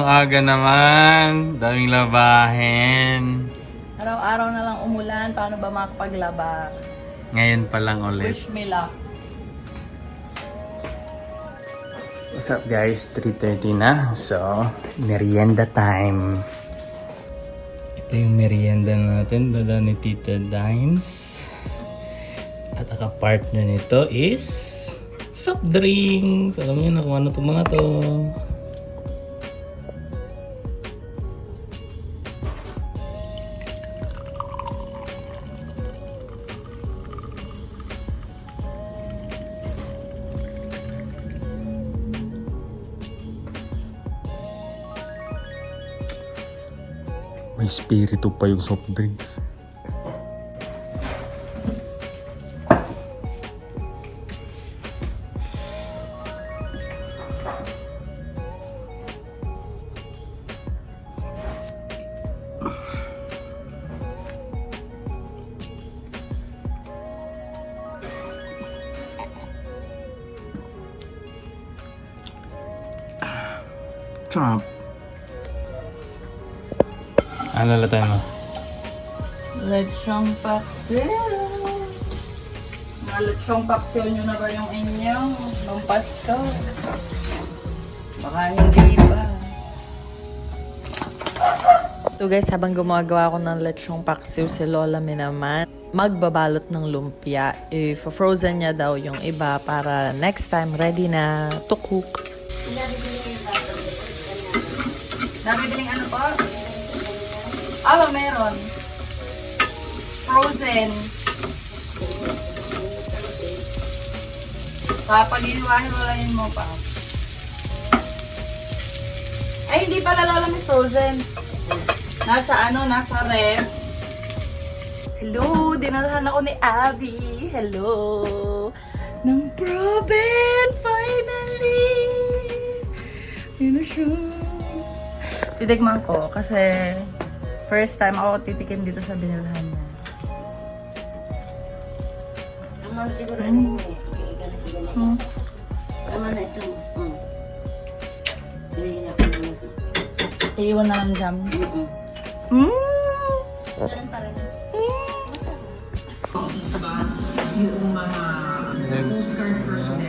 umaga naman. Daming labahin. Araw-araw na lang umulan, paano ba makapaglaba? Ngayon pa lang ulit. Wish me luck. What's up guys? 3.30 na. So, merienda time. Ito yung merienda natin. Dala ni Tita Dines. At ang partner nito is soft drinks. Alam niyo na kung ano itong mga to. May spirito pa yung soft drinks. Sarap. Ano latay mo? Lechong paksiw. Mga lechong paksiw nyo na ba yung inyong pampasko? Baka hindi pa. So guys, habang gumagawa ako ng lechong paksiw si Lola mi naman, magbabalot ng lumpia. If frozen niya daw yung iba para next time ready na to cook. Nabibiling ano po? Ah, meron. Frozen. Kapag hiwa-hiwalayin mo pa. Ay, hindi pala lola may frozen. Nasa ano, nasa ref. Hello, dinalhan ako ni Abby. Hello. Ng proben, finally. Yun na siya. Titikman ko kasi first time ako titikim dito sa binilhan niya. Tama siguro ano yun eh. Hmm. Tama na ito. Hmm. Iiwan na lang jam. Mm. Ganun pa rin.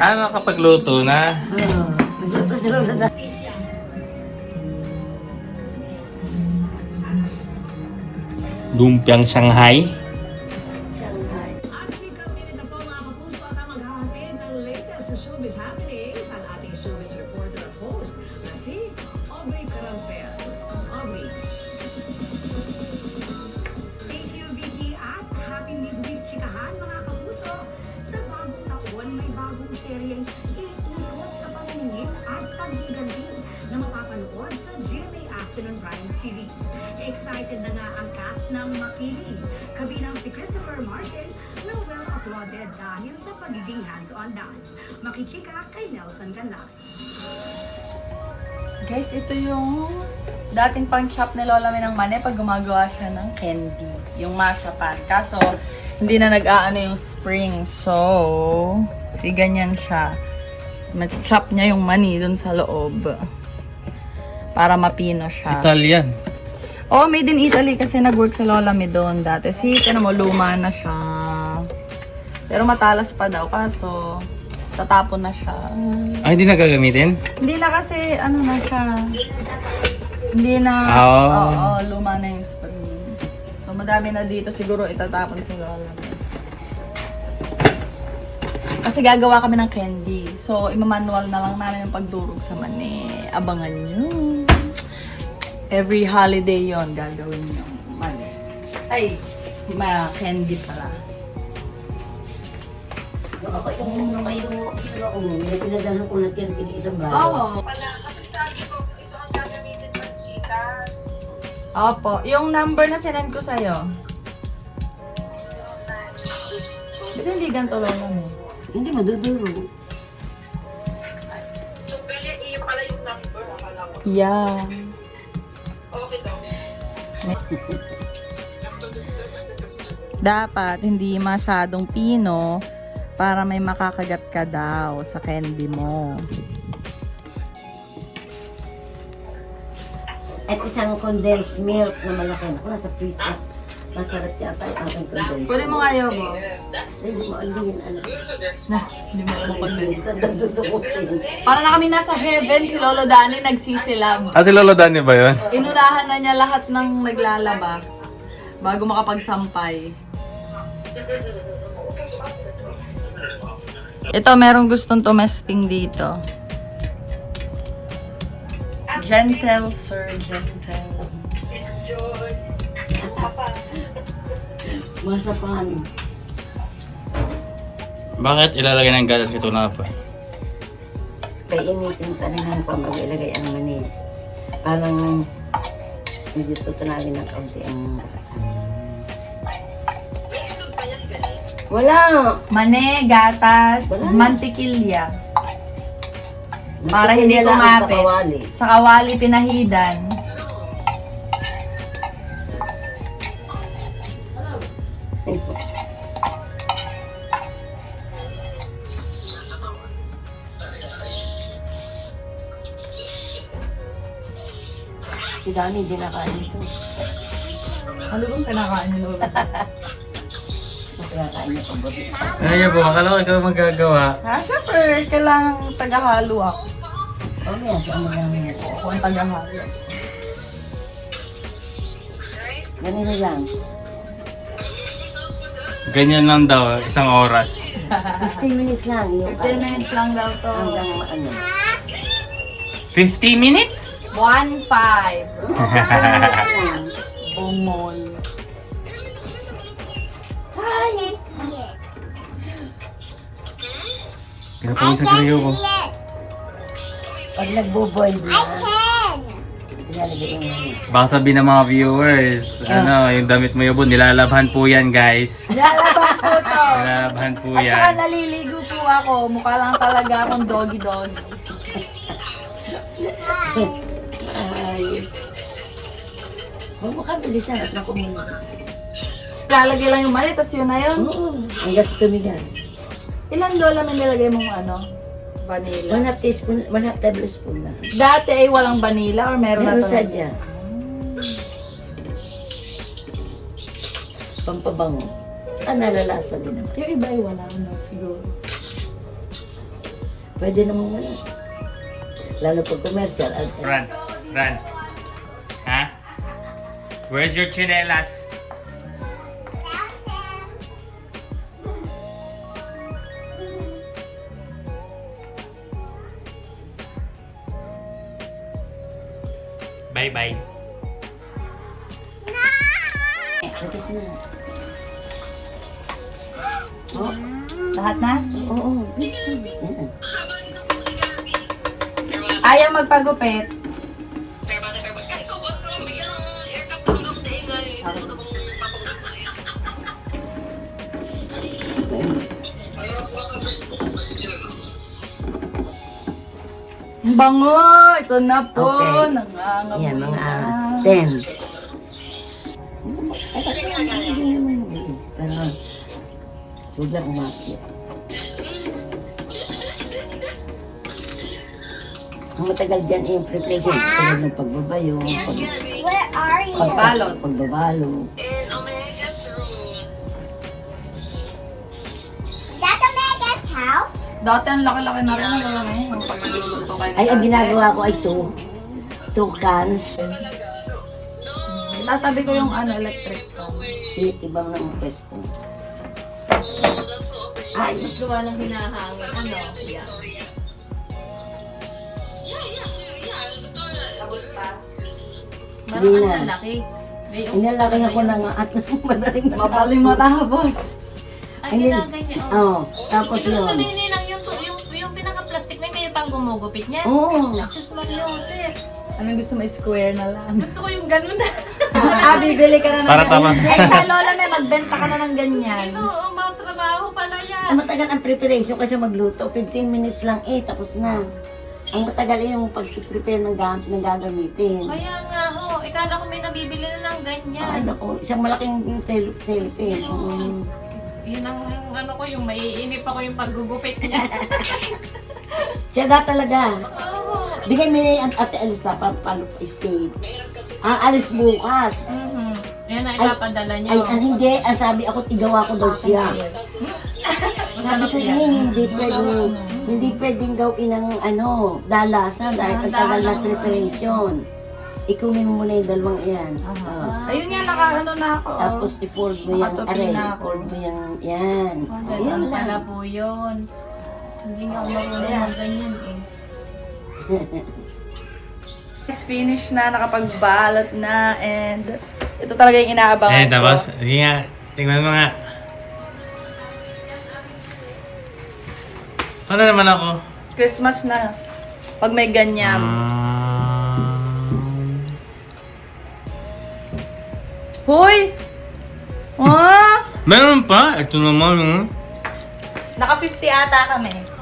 Ano nakapagluto na? Oo. Nagluto si Lola na. 中平上海。Sa pagiging hands-on dad. Makichika kay Nelson Galas. Guys, ito yung dating pang shop ni Lola Minang Mane pag gumagawa siya ng candy. Yung masapan. Kaso, hindi na nag-aano yung spring. So, si ganyan siya. Mag-chop niya yung mani dun sa loob. Para mapino siya. Italian. Oh, made in Italy kasi nag-work sa Lola Mi doon dati. Si, ano mo, luma na siya. Pero matalas pa daw, kaso tatapon na siya. Ay, Ah, hindi na gagamitin? Hindi na kasi, ano na siya. Hindi na, Oo. oo, luma na yung spring. So, madami na dito siguro itatapon sa Lola. Kasi gagawa kami ng candy. So, imamanual na lang namin yung pagdurog sa mani. Abangan nyo. Every holiday yon gagawin yung mani. Ay, ma candy pala. Ako yung mga kayo, pero ako, may pinadala ko na tig isang bahay. Oo. Opo. Yung number na sinend ko sa'yo. Ba't hindi ganito lang mo? Hindi maduduro. Yeah. Dapat hindi masyadong pino para may makakagat ka daw sa candy mo. At isang condensed milk na malaki. Ako nasa freezer. Masarap yata yung aking condensed Kunin mo yogo. Ay, hindi mo alin. Ano? Na, hindi mo. Sa dududukutin. Para na kami nasa heaven, si Lolo Dani nagsisilab. Ah, si Lolo Danny ba yun? Inunahan na niya lahat ng naglalaba bago makapagsampay. Ito, merong gustong tumesting dito. Gentle, sir, gentle. Masapan. Bakit ilalagay ng gatas ito na po? Painitin pa rin ang pamag-ilagay ang mani. Parang medyo tutunawin ng kaunti ang Wala! Mane, gatas, Wala. mantikilya. Para hindi sa kumapit. kawali. Sa kawali pinahidan. Si Dani, hindi nakain ito. Ano bang kinakain ni Lolo? Nakakain niya pag gabi. Ay, po, akala ko ikaw magagawa. Ha, syempre, kailangan tagahalo ako. Oh, yan. Sa ano lang yan. Ako ang tagahalo. Ganito lang. Ganyan lang daw, isang oras. 15 minutes lang. Yung 15 minutes lang daw to. Hanggang ano. 50 minutes? 1-5. Lang. Bumol. Pinapawisan sa iyo ko. Pag nagbo-boil na. Ilalagay. Baka sabihin ng mga viewers, ano, yung damit mo yun, nilalabhan po yan, guys. Lalaban po to. Nilalabhan po At saka yan. naliligo po ako. Mukha lang talaga akong doggy-doggy. Ay. Huwag mo ka bilisan at nakumin. Lalagay lang yung mali, tapos yun na yun. Oo. Ang gas tumigan. Ilan lola may nilagay mong ano? Vanilla. One half teaspoon, one half tablespoon lang. Dati ay walang vanilla or meron, Meron na to? sadya. Pampabango. Saka nalalasa din naman. Yung iba ay wala na siguro. Pwede naman wala. Lalo pag commercial. Run, run. Ha? Where's your chinelas? Na. Oh, Lahat na? oo. Ayaw magpagupit. Bango! Ito na po. Okay. Nangangamoy Yan, mga na. 10. Pero, huwag lang umakit. Ang matagal dyan eh, yung preparation. Tulad ng pagbabayo, pag, Where are you? Pagbalot. pagbabalo. That's Omega's house. Dati ang laki-laki na rin ang laki. Ay, ang ginagawa ko ay two. Two cans. Tatabi ko yung ano, electric fan. Ibang ng pwesto. Ay, gawa ng hinahangin. Ano? Yeah. Hindi Parang na. ang lalaki. Inalaki ako na nga at madaling Mapaling matapos. Ang Hindi. ginagay niya. Oh. Oo, tapos Ibig yun. sabihin nilang pang gumugupit niya. Oo. Sus Mariosep. Ano gusto mo, square na lang. Gusto ko yung ganun na. ah, bibili ka na ng Para tama. Eh, sa lola may magbenta ka na ng ganyan. Ino, ang mga trabaho pala yan. Ang matagal ang preparation kasi magluto. 15 minutes lang eh, tapos na. Ang matagal eh yung pag-prepare ng gamit na gagamitin. Kaya nga ho, ikala ko may nabibili na ng ganyan. Ay, naku, isang malaking tel- cellophane. Mm. Yun ang ano ko, yung maiinip ako yung paggugupit niya. Tiyaga talaga. Di kay may at ate Elisa pa palo state. Ang alis bukas. Ayan na ipapadala niyo. Ay, ang hindi, ang sabi ako, tigawa ko daw siya. Sabi ko, hindi, hindi pwedeng, hindi pwedeng gawin ng ano, dalasan dahil ang tagal na preparation. Ikunin mo muna yung dalawang iyan. Ah. Ayun nga, naka ano na ako. Tapos i-fold mo yung aray, i-fold mo yung yan. Ang Yan ganun lang. pala po yun. Hindi nga ako marunong mag ganyan eh. is finished na, nakapagbalot na, and ito talaga yung inaabangan Eh, ko. tapos, sige nga, tingnan mo nga. Ano naman ako? Christmas na. Pag may ganyan. Ah. Hoy! Ah! meron pa? Ito naman, oh. Naka 50 ata kami.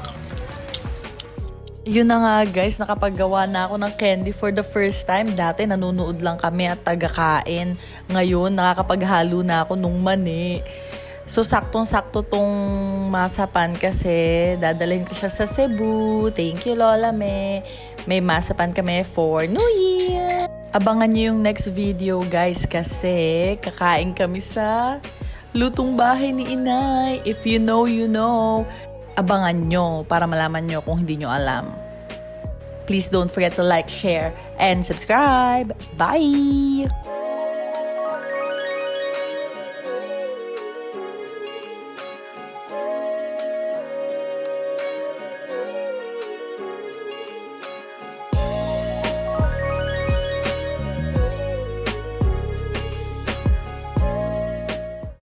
Yun na nga guys, nakapaggawa na ako ng candy for the first time. Dati nanunood lang kami at tagakain. Ngayon, nakakapaghalo na ako nung mani. So, saktong-sakto tong masapan kasi dadalhin ko siya sa Cebu. Thank you, Lola Me. May masapan kami for New Year. Abangan nyo yung next video guys kasi kakain kami sa lutong bahay ni inay. If you know, you know. Abangan nyo para malaman nyo kung hindi nyo alam. Please don't forget to like, share, and subscribe. Bye!